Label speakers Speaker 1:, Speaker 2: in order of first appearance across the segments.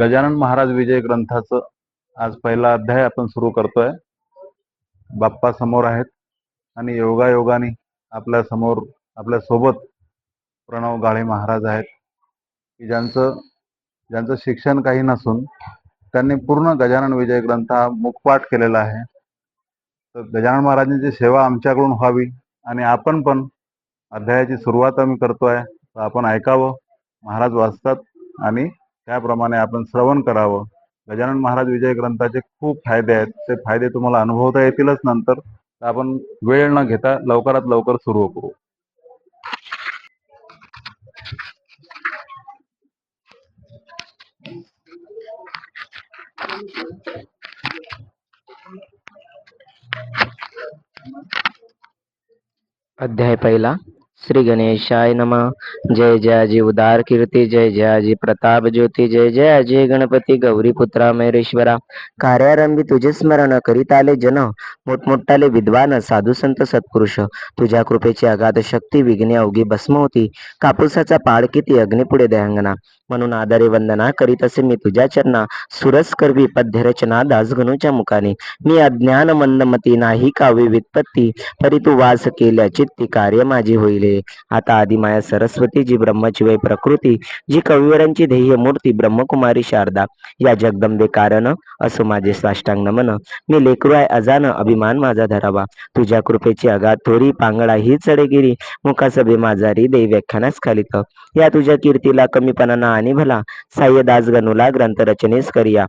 Speaker 1: गजानन महाराज विजय ग्रंथाचं आज पहिला अध्याय आपण सुरू करतोय. बाप्पा समोर आहेत आणि योगायोगाने आपल्यासमोर आपल्यासोबत प्रणव गाळे महाराज आहेत. की ज्यांचं ज्यांचं शिक्षण काही नसून त्यांनी पूर्ण गजानन विजय ग्रंथ हा मुखपाठ केलेला आहे. तर गजानन महाराजांची सेवा आमच्याकडून व्हावी आणि आपण पण अध्यायाची सुरुवात आम्ही करतोय. तर आपण ऐकावं. महाराज वाचतात आणि त्याप्रमाणे आपण श्रवण करावं. गजानन महाराज विजय ग्रंथाचे खूप फायदे आहेत. ते फायदे तुम्हाला अनुभवता येतीलच नंतर. तर आपण वेळ न घेता लवकरात लवकर सुरू करू.
Speaker 2: अध्याय पहिला. श्री गणेशाय नम। जय जयाजी उदार कीर्ती जय जयाजी प्रताप ज्योती जय जय जयाजी गणपती गौरी पुत्रा मयुरेश्वरा कार्यारंभी तुझे स्मरण करीत आले जन मोठमोठाले विद्वान साधू संत सत्पुरुष। तुझ्या कृपेची अगाध शक्ती विघ्ने अवघी भस्म होती। कापूसाचा पाड किती अग्निपुढे दयांगना म्हणून आदरे वंदना करीत असे मी तुझ्या चरणा सुरस करवी पद्य रचना दासगणूच्या मुखाने. मी अज्ञान मंदमती नाही कावी वित्पत्ती तरी तू वास केल्या चित्ती कार्य माझी होईल. आता आदिमाया सरस्वती जी ब्रह्मची प्रकृती जी कविवरांची ध्येय मूर्ती ब्रह्मकुमारी शारदा या जगदंबे कारण असो माझे साष्टांग नमन. मी लेकरू आहे अजान अभिमान माझा धरावा. तुझ्या कृपेची अगाध थोरी पांगळा ही चढेगिरी. मुखासभे माझारी देव व्याख्यानास खालित या तुझ्या कीर्तीला कमीपणा आणि भला. साह्य दास गणूला ग्रंथ करिया.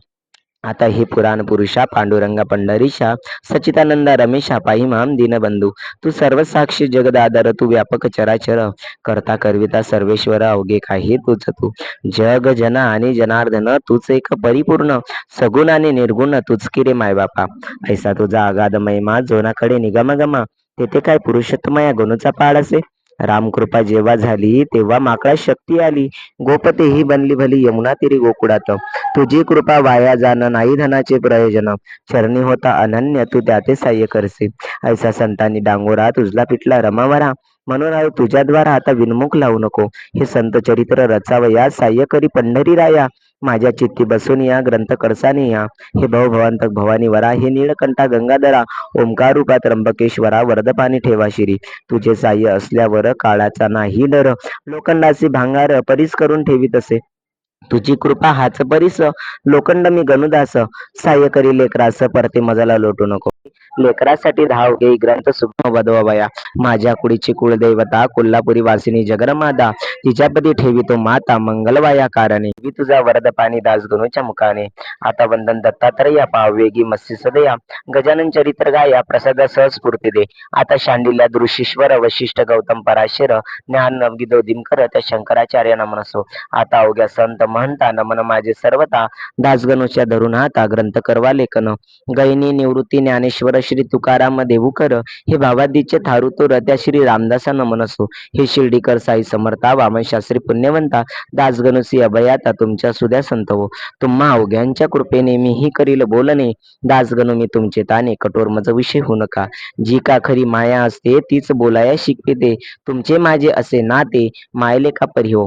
Speaker 2: आता हे पुराण पुरुषा पांडुरंग पंढरीशा सचितानंदा रमेशा पाही माम दीनबंधू. तू सर्व साक्षी जगदादर तू व्यापक चराचर करता करविता सर्वेश्वर अवघे काही तूच तू. जग जन आणि जनार्दन तूच एक परिपूर्ण. सगुण आणि निर्गुण तूच की रे मायबापा ऐसा तुझा अगाध महिमा जोनाकडे निगमगमा तेथे काय पुरुषोत्तम या गणूचा पाड असे? रामकृपा जेव्हा झाली तेव्हा माकडा शक्ती आली. गोपते ही बनली भली यमुना तिरी गोकुळात. तुझी कृपा वाया जाणं नाही धनाचे प्रयोजन. चरणी होता अनन्य तू त्याचे साह्य करसे ऐसा संतांनी डांगोरा तुझला पिटला रमावरा. म्हणून तुझ्याद्वारा आता विनमुख लावू नको. हे संत चरित्र रचावं या साह्य करी पंढरी राया माझ्या चित्ती बसून या ग्रंथ करसाने या. हे भवभवांतक भवानी वरा हे नीळकंठा गंगाधरा ओंकार रूपा त्र्यंबकेश्वरा वरदपाणी ठेवा शिरी. तुझे साह्य असल्यावर काळाचा नाही डर लोखंडाचे भांगार परीस करून ठेवीत असे तुझी कृपा हाच परीस. लोखंड मी गणुदास. साह्य करी लेकरास परते मजाला लोटू नको. लेकरासाठी धाव घे. ग्रंथ सुक्ष्म वधवाया माझ्या कुडीची कुलदेवता कोल्हापुरी वासिनी जगरमाता तिच्यापदी ठेवी तो माता मंगलवाया कारणे. मी तुझा वरद पाणी दास गणूच्या मुखाने. आता वंदन दत्तात्रया पाव वेगी मस्सी सदया. गजानन चरित्र गाया प्रसाद सहस्फूर्ती दे. आता शांडिल्या दृशीश्वर वशिष्ठ गौतम पराशर. ज्ञान नवगिदो दिमकर त्या शंकराचार्य नमनसो आता अवघ्या संत महंता नमन माझे सर्वता. दासगणूच्या धरून हाता ग्रंथ करवा लेखन. गैनी निवृत्ती ज्ञाने ज्ञानेश्वर श्री तुकाराम देवूकर हे भावादीचे थारुतोर त्या श्री रामदासा नमन असो हे शिर्डीकर साई समर्था वामनशास्त्री पुण्यवंता दासगणुसी अभयाता तुमच्या सुद्या संत हो. तुम्हा अवघ्यांच्या कृपेने मी ही करील बोलणे दासगणू मी तुमचे ताने कठोर मज विषय होऊ नका. जी का खरी माया असते तीच बोलाया शिकविते तुमचे माझे असे नाते मायले का परी हो?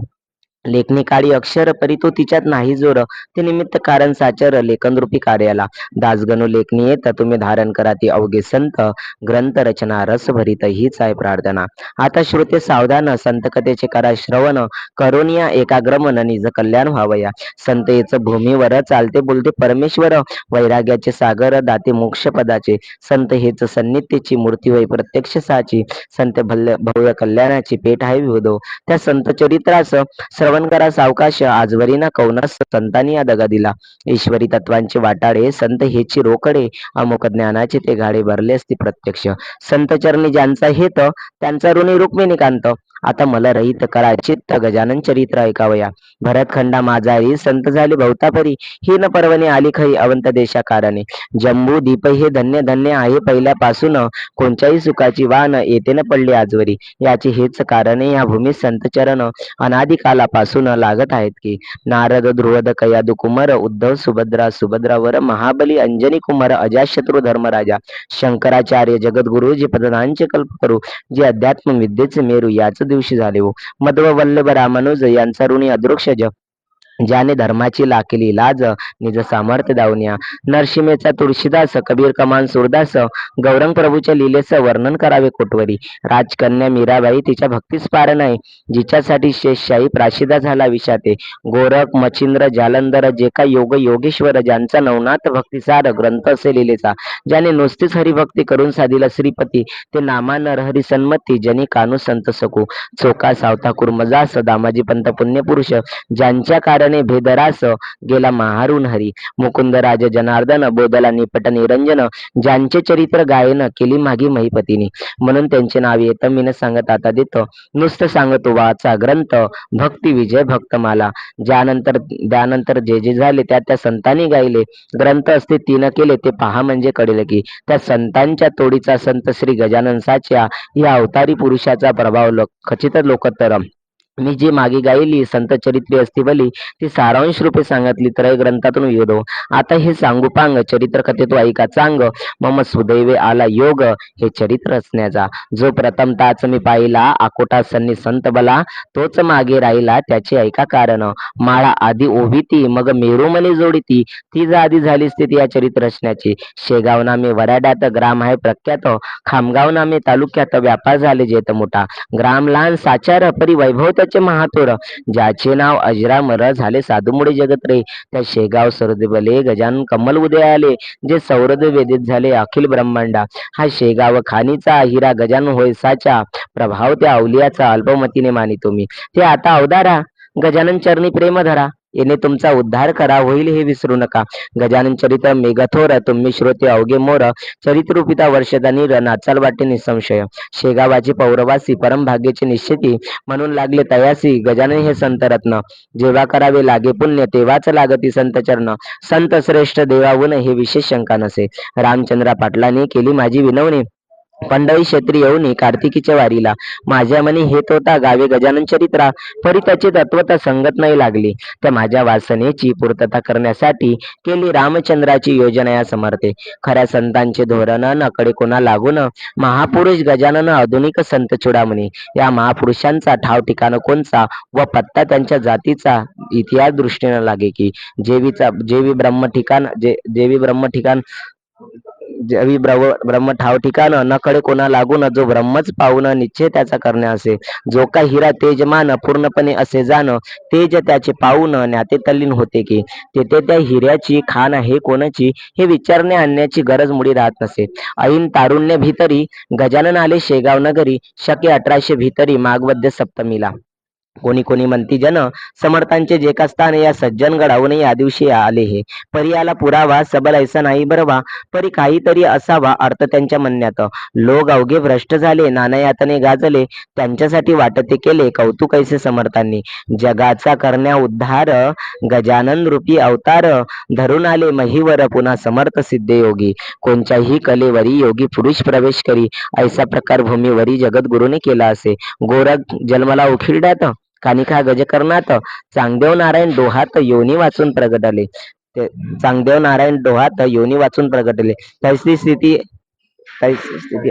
Speaker 2: लेखणी काळी अक्षर परी तो तिच्यात नाही जोर. ते निमित्त कारण साचर लेखनरूपी कार्याला. दासगणू लेखणी येत तुम्ही धारण करा ती अवघे संत. ग्रंथ रचना रस भरित हीच आहे प्रार्थना. आता श्रोते सावधान संत कथेचे करा श्रवण. करोनिया एकाग्रमन निज कल्याण व्हावया. संत येच भूमीवर चालते बोलते परमेश्वर. वैराग्याचे सागर दाते मोक्ष पदाचे संत हेच सन्नित्यची मूर्ती होय प्रत्यक्ष साची संत भल्य भव्य कल्याणाची पेठ आहे विवधो त्या संत चरित्रास श्रवण करा सावकाश आजवरी ना कौनास संतांनी या दगा दिला. ईश्वरी तत्वांचे वाटाडे संत हेची रोकडे अमुक ज्ञानाचे ते गाडे भरले असते प्रत्यक्ष. संत चरणी ज्यांचा हेत त्यांचा ऋणी रुक्मिणी कांत आता मला रहित करा चित्त गजानन चरित्र ऐकावया. भरतखंडा माझारी संत झाले भवतापरी. ही न पर्वणी आली खई अवंत देशा कारणे जम्बू दीप हे धन्य धन्य आहे पहिल्यापासून. कोणत्याही सुखाची वान येते न पडली आजवरी. याचे हेच कारणे या भूमीत संत चरण अनादिकालापासून लागत आहेत की. नारद ध्रुवद कयादु कुमार उद्धव सुभद्रा सुभद्रावर महाबली अंजनी कुमार अजाशत्रू धर्मराजा. शंकराचार्य जगद्गुरु जे पदनांचे कल्प करू जे अध्यात्म विद्येचे मेरू याच दिवशी झाले हो. मध्व वल्लभ रामानुज यांचा ऋणी अदृक्षज ज्याने धर्माची लाकेली लाज निज सामर्थ्य दावण्या नरशिमेचा तुळशीदास कबीर कमान सुरदास गौरंग प्रभूच्या लीलेचं वर्णन करावे कोटवरी. राजकन्या मीराबाई तिच्या भक्तीस पार नाही. जिच्यासाठी शेषशाही प्राशिदा झाला विषाते गोरख मच्छिंद्र जालंधर जे का योग योगेश्वर ज्यांचा नवनाथ भक्तीसार ग्रंथ असे लिहिलेचा. ज्याने नुसतीच हरिभक्ती करून साधिला श्रीपती ते नामा हरी सन्मती जनी कानू संत सकू. चोका सावता कुर्मजास दामाजी पंत पुण्यपुरुष ज्यांच्या कारणे भेदरास गेला महारून हरी. मुकुंद जनार्दन बोधला निपट निरंजन ज्यांचे चरित्र गायन केली मागी महिपतीने. म्हणून त्यांचे नाव येतं मी सांगत आता देतो. नुसतं सांगतो वाचा ग्रंथ भक्ती विजय भक्तमाला. ज्यानंतर त्यानंतर जे जे झाले त्या त्या संतांनी गायले. ग्रंथ असते तीन केले ते पहा म्हणजे कळेल की त्या संतांच्या तोडीचा संत श्री गजानन साच्या या अवतारी पुरुषाचा प्रभाव खचित लोकोत्तरम मी जी मागे गायली संत चरित्री असती बली ती सारांश रूपे सांगितली त्रय ग्रंथातून विविधो आता हे सांगू पांग चरित्र कथेत ऐका चांग मम सुदैवे आला योग हे चरित्र असण्याचा. जो प्रथम ताच मी पाहिला आकोटा सन्नी संत बला तोच मागे राहिला त्याचे ऐका कारण. माळा आधी ओविती मग मेरुमने जोडिती. जा आधी झाली स्थिती या चरित्र रचण्याची. शेगाव नामे वराड्यात ग्राम आहे प्रख्यात. खामगाव नामे तालुक्यात व्यापार झाले जेत मोठा ग्राम लहान साचार परी वैभव त्याचे महातोड. ज्याचे नाव अजरामर झाले साधूमुळे जगत रे. त्या शेगाव सरदबले गजान कमल उदय आले जे सौरद वेदित झाले अखिल ब्रह्मांडा. हा शेगाव खानीचा हिरा गजान होयसाचा प्रभाव त्या अवलियाचा अल्पमतीने मानितो मी. ते आता अवदारा. गजानन चरणी प्रेम धरा येणे तुमचा उद्धार करा होईल हे विसरू नका. गजानन चरित्र मेघथोर तुम्ही श्रोते अवघे मोर चरित्रूपिता वर्षदानी रणाचाल वाटे निसंशय. शेगावाची पौरवासी परम भाग्याची निश्चिती म्हणून लागले तयासी गजानन हे संत रत्न. जेव्हा करावे लागे पुण्य तेव्हाच लागती संत चरण. संत श्रेष्ठ देवाहून हे विशेष शंका नसे. रामचंद्रा पाटलांनी केली माझी विनवणी. पंडई क्षेत्री येऊनी कार्तिकीच्या वारीला. माझ्या मनी हेत होता गावे गजानन चरित्रा. परी त्याची तत्वता संगत नाही लागली. तर माझ्या वासनेची पूर्तता करण्यासाठी केली रामचंद्राची योजना या समर्थे. खऱ्या संतांचे धोरण नकडे कोणा लागून महापुरुष गजानन आधुनिक संत चुडामणी. या महापुरुषांचा ठाव ठिकाण कोणचा व पत्ता त्यांच्या जातीचा इतिहास दृष्टीने लागे की. जेवीचा जेवी ब्रह्म ठिकाण जे जेवी ब्रह्म ठिकाण जवी ब्रव ब्रह्म ठाव ठिकाण नकडे कोणा लागून जो ब्रह्मच पाहून निश्चय त्याचा करणे असे. जो का हिरा तेजमान पूर्णपणे असे जाण तेज त्याचे पाहून ज्ञाते तल्लीन होते की. तेथे त्या हिऱ्याची खान हे कोणाची? हे विचारणे आणण्याची गरज मुळी राहत नसे. ऐन तारुण्य भीतरी गजानन आले शेगाव नगरी शके अठराशे भीतरी मागवद्य सप्तमीला. कोणी कोणी म्हणती जन समर्थांचे जे का स्थान या सज्जन गडावून या दिवशी आले हे. परी पुरावा सबल ऐसा नाही बरवा परी काहीतरी असावा अर्थ त्यांच्या म्हणण्यात. लोक अवघे भ्रष्ट झाले नानायातने गाजले त्यांच्यासाठी वाटते केले कौतुक ऐसे समर्थांनी. जगाचा करण्या उद्धार गजानन रूपी अवतार धरून आले महिवर पुन्हा समर्थ सिद्ध योगी कोणत्याही कलेवरी योगी पुरुष प्रवेश करी ऐसा प्रकार भूमीवरी जगद्गुरूने केला असे. गोरख जन्मला उखिरड्यात कानिका गजकर्णात चांगदेव नारायण डोहात योनी वाचून प्रगटले. ते चांगदेव नारायण डोहात योनी वाचून प्रगटले. तैसी स्थिती तैसी स्थिती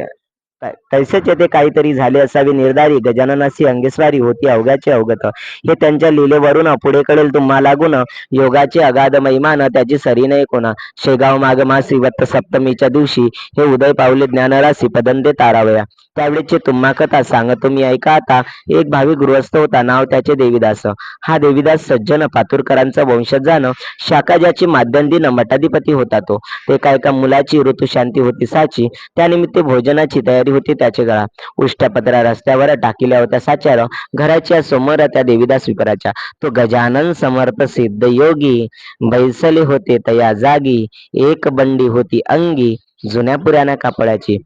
Speaker 2: तैसेच येथे काहीतरी झाले असावे निर्धारी गजाननासी अंगेस्वारी होती अवघ्याचे अवगत हे त्यांच्या लिलेवरून पुढे कळेल तुम्हा लागून योगाचे अगाध महिमान त्याची सरी नाही कोणा. शेगाव मागमा श्रीवत्त सप्तमीच्या दिवशी हे उदय पावले ज्ञानराशी पदंते तारावया. त्यावेळेचे तुम्हा कथा सांगत तुम्ही ऐका आता. एक भावी गृहस्थ होता नाव त्याचे देवीदास. हा देवीदास सज्जन पातुरकरांचा वंशज जाण शाखा ज्याची माध्यंदीन मठाधिपती होता तो. ते काय का मुलाची ऋतुशांती होती साची. त्यानिमित्त भोजनाची तयारी होती त्याचे गळा. उष्ट्यापत्रा रस्त्यावर टाकिल्या होत्या साचार घराच्या समोर त्या देवीदास विपराच्या. तो गजानन समर्थ सिद्ध योगी. बैसले होते तया जागी. एक बंडी होती अंगी. जुन्या पुराण्या कापडाची.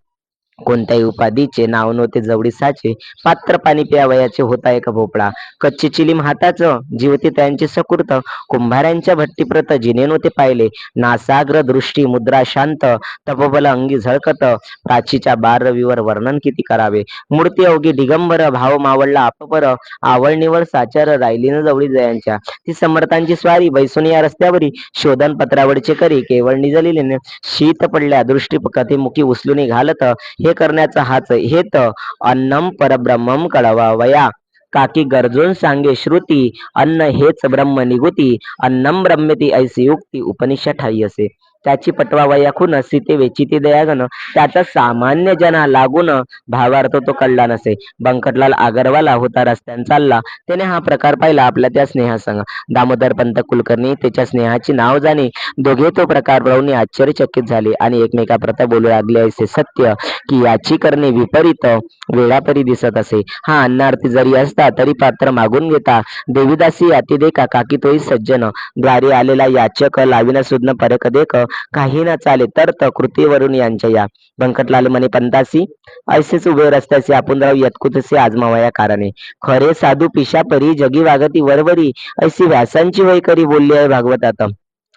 Speaker 2: कोणत्याही उपाधीचे नाव नव्हते जवळीसाचे पात्र पाणी प्यावयाचे होता एक भोपळा. कच्ची चिलीम हाताच जीवती त्यांचे सकृत कुंभाऱ्यांच्या भट्टीप्रत जिने नव्हते पाहिले. नासाग्र दृष्टी मुद्रा शांत तपोबल अंगी झळकत प्राचीच्या बार रवीवर वर्णन किती करावे? मूर्ती अवघी दिगंबर भाव मावळला आपपर आवळणीवर साचार राहिली न जवळी जयांच्या. ती समर्थांची स्वारी बैसून या रस्त्यावरी शोधन पत्रावरचे करी केवळ निजलेले शीत पडल्या दृष्टी कथेमुखी उचलून घालत हे करण्याचा हाच हेत. अन्नम परब्रह्मम कळवावया काकी गरजून सांगे श्रुती अन्न हेच ब्रह्म निगुती. अन्नम ब्रह्मती ऐसी युक्ती उपनिषद ठाई असे त्याची पटवा वयाखून सीते वेचिती दयागन. त्याचा सामान्य जना लागून भावार्थ तो कळला नसे. बंकटलाल आगरवाला होता रस्त्याने चालला. त्याने हा प्रकार पाहिला आपल्या त्या स्नेहासंग. दामोदर पंत कुलकर्णी त्याच्या स्नेहाची नाव जाणे. दोघे तो प्रकार पाहून आश्चर्यचकित झाले आणि एकमेकाप्रता बोलू लागले असे सत्य की याची करणे विपरीत वेळापरी दिसत असे. हा अन्नार्थी जरी असता तरी पात्र मागून घेता. देवीदासी अतिदेका काकी तोही सज्जन. द्वारे आलेला याचक लाविन सुज्ञ परक देख काही न चाले तर त कृतीवरून यांच्या या. बंकटलाल म्हणे पंतासी ऐसेच उभे रस्त्याचे आपण राव यत्कुतसे आजमावया कारणे. खरे साधू पिशा परी जगी वागती वरवरी ऐसी व्यासांची वय करी बोलली आहे भागवतात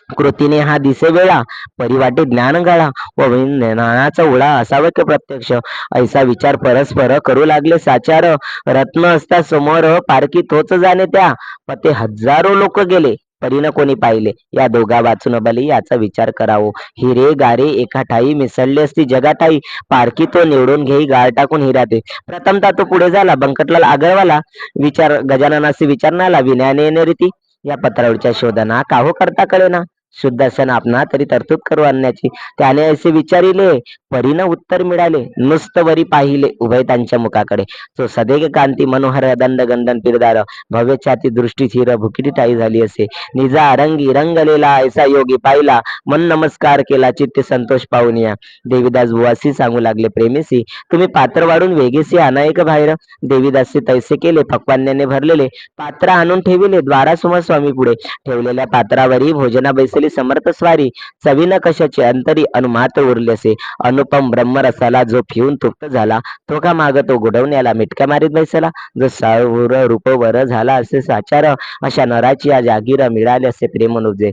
Speaker 2: कृतीने हा दिसे वेळा परिवाटे ज्ञान गळा व ज्ञानाचा उडा असावं की प्रत्यक्ष. ऐसा विचार परस्पर करू लागले साचार. रत्न असता समोर पारखी तोच जाणे त्या. पते हजारो लोक गेले. परीन कोणी पाहिले. या दोघा वाचून बली याचा विचार करावो. हिरे गारे एका ठाई मिसळले असती जगाठाई पारखी तो निवडून घेई गाळ टाकून हिराते प्रथमता तो पुढे झाला. बंकटलाल आगरवाला विचार गजाननासी विचारणाला विनयाने रीती. या पत्रावरच्या शोधना काहो करता कळेना. शुद्धासन आपणा तरी तरतूद करू आणण्याची त्याने असे विचारिले परीनं उत्तर मिळाले नुसतं वरी पाहिले उभय त्यांच्या मुखाकडे. तो सदेग कांती मनोहर दंड गंदन पिरदार भव्य छाती दृष्टी थिर भुकिटी टाई झाली असे. निजा रंगी रंगलेला ऐसा योगी पाहिला मन नमस्कार केला चित्त संतोष पाहून या. देवीदास बुवासी सांगू लागले प्रेमीसी तुम्ही पात्र वाढून वेगेसी अनायक बाहेर. देवीदासी तैसे केले पक्वान्याने भरलेले पात्र आणून ठेविले द्वारासमोर स्वामी पुढे. ठेवलेल्या पात्रावरही भोजना बैसे बैसली समर्थ स्वारी. चवीन कशाचे अंतरी अनुमात उरले असे. अनुपम ब्रह्मरसाला जो फिऊन तृप्त झाला तो का माग तो गुडवण्याला मिटक्या मारीत बैसला. जो सावर रूप वर झाला असे साचार अशा नराची या जागीर मिळाले असे प्रेमनुजे.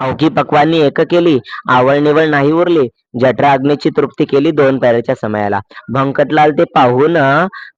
Speaker 2: अवघी पक्वांनी एक केली आवळ निवळ नाही उरली. जठरा अग्नीची तृप्ती केली दोन पेऱ्याच्या समयाला. भंकटलाल ते पाहून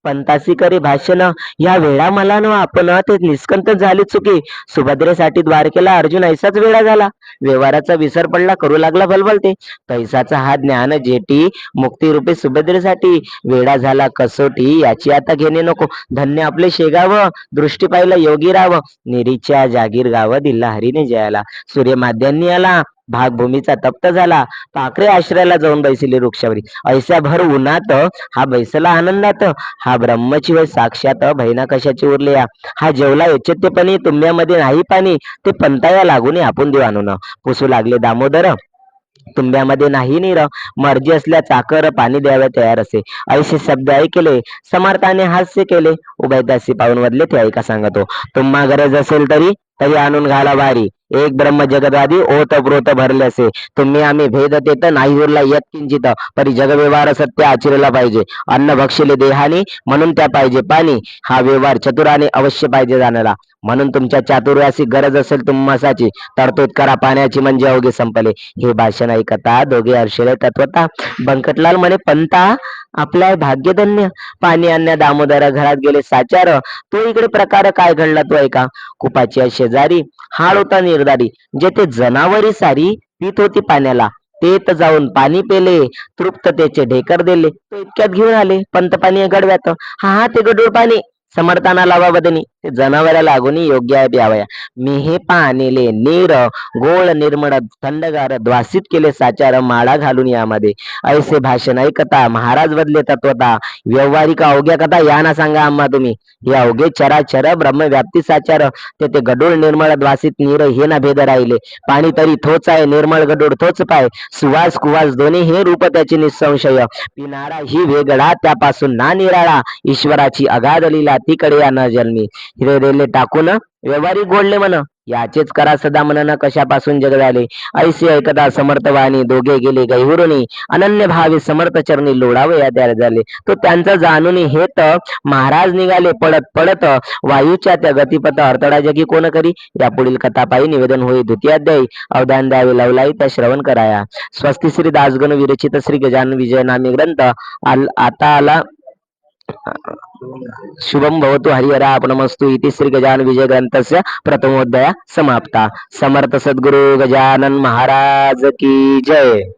Speaker 2: पंतासी करी भाषण या वेळा मला न आपण ते निष्कंत झाली चुकी. सुभद्रेसाठी द्वारकेला अर्जुन ऐसाच वेळा झाला. व्यवहाराचा विसर पडला करू लागला बलबलते पैसाचा हा ज्ञान जेटी मुक्तीरूपी सुभद्रेसाठी वेडा झाला कसोटी याची आता घेणे नको. धन्य आपले शेगाव दृष्टी पाहिलं योगी राव. निरीच्या जागीर गाव दिल्ला हरीने जयाला. सूर्यमाद्यांनी आला भागभूमीचा तप्त झाला. पाखरे आश्रयाला जाऊन बैसले वृक्षावरी. ऐसा भर उन्हात हा बैसला आनंदात हा ब्रह्मची वय साक्षात भैना कशाची उरले या? हा जेवला यचत्यपणी तुंब्यामध्ये नाही पाणी ते पंताया लागून आपण देऊ आणून पुसू लागले दामोदर. तुंब्यामध्ये नाही नीर. मर्जी असल्या चाकर पाणी द्यावे तयार असे. ऐसे शब्द ऐकले समर्थाने हास्य केले. उभयदासी पाहून वदले ते ऐका सांगतो. तुम्हा गरज असेल तरी तरी आणून घाला भारी एक ब्रह्म जगदादी ओत प्रोत भरले असे तुम्ही आम्ही भेद देत नाही उरला येत किंचित परी जगव्यवहार सत्य आचरला पाहिजे. अन्न भक्षिले देहानी म्हणून त्या पाहिजे पाणी. हा व्यवहार चतुराने अवश्य पाहिजे जाणारा. म्हणून तुमच्या चातुर्यासी गरज असेल तुम्हासाची तरतूद करा पाण्याची म्हणजे अवघे संपले. हे भाषण ऐकता दोघे हर्षले तत्वता बंकटलाल म्हणे पंता आपल्या भाग्यधन्य. पाणी आणण्या दामोदर घरात गेले साचार तो इकडे प्रकार काय घडला तो ऐका. कुपाची शेजारी हाड होता निर्धारी जेथे जनावरी सारी पीत होती पाण्याला. तेत जाऊन पाणी पेले तृप्ततेचे ढेकर दिले. तो इतक्यात घेऊन आले पंत पाणी गडव्यात. हा हा ते गडूळ पाणी. समर्थाना लावा बदनी जनावरा लागून योग्य आहे प्यावया मी हे पाणीले नीर गोळ निर्मळ थंडगार द्वासित केले साचार माळा घालून यामध्ये. ऐसे भाषण ऐकता महाराज बदले तत्वता व्यवहारिक अवघ्या कथा या ना सांगा आम्हा तुम्ही. हे अवघे चराचर ब्रह्म व्याप्ती साचार तेथे गडूळ निर्मळ द्वासित नीर हे ना भेद राहिले. पाणी तरी थोच आहे निर्मळ गडूळ थोच पाय. सुवास कुवास दोन्ही हे रूप त्याचे निसंशय. पिनारा ही वेगळा त्यापासून ना निराळा. ईश्वराची अगाध लिला तिकडे या न जन्मी. हिरे रेले टाकून व्यवहारिक गोडले म्हण. याचेच करा सदा मनन कशापासून जग झाले ऐसी ऐकता समर्थ वाणी दोघे गेले गैहुरुनी अनन्य भावी समर्थ चरणी लोडावे या तयार झाले. तो त्यांचं जाणून हेत महाराज निघाले पडत पडत वायूच्या त्या गतिपथ अडथळा जगी कोण करी? या पुढील कथापायी निवेदन होई द्वितीय अवधान द्यावे लवलाई त्या श्रवण कराया. स्वस्ती श्री दासगण विरचित श्री गजान विजय नामी ग्रंथ आता आला शुभम भवतु हरिहरापणमस्तु इति श्री गजान विजय ग्रंथस्य प्रथमोध्याय समाप्ता। समर्थ सद्गुरु गजानन महाराज की जय।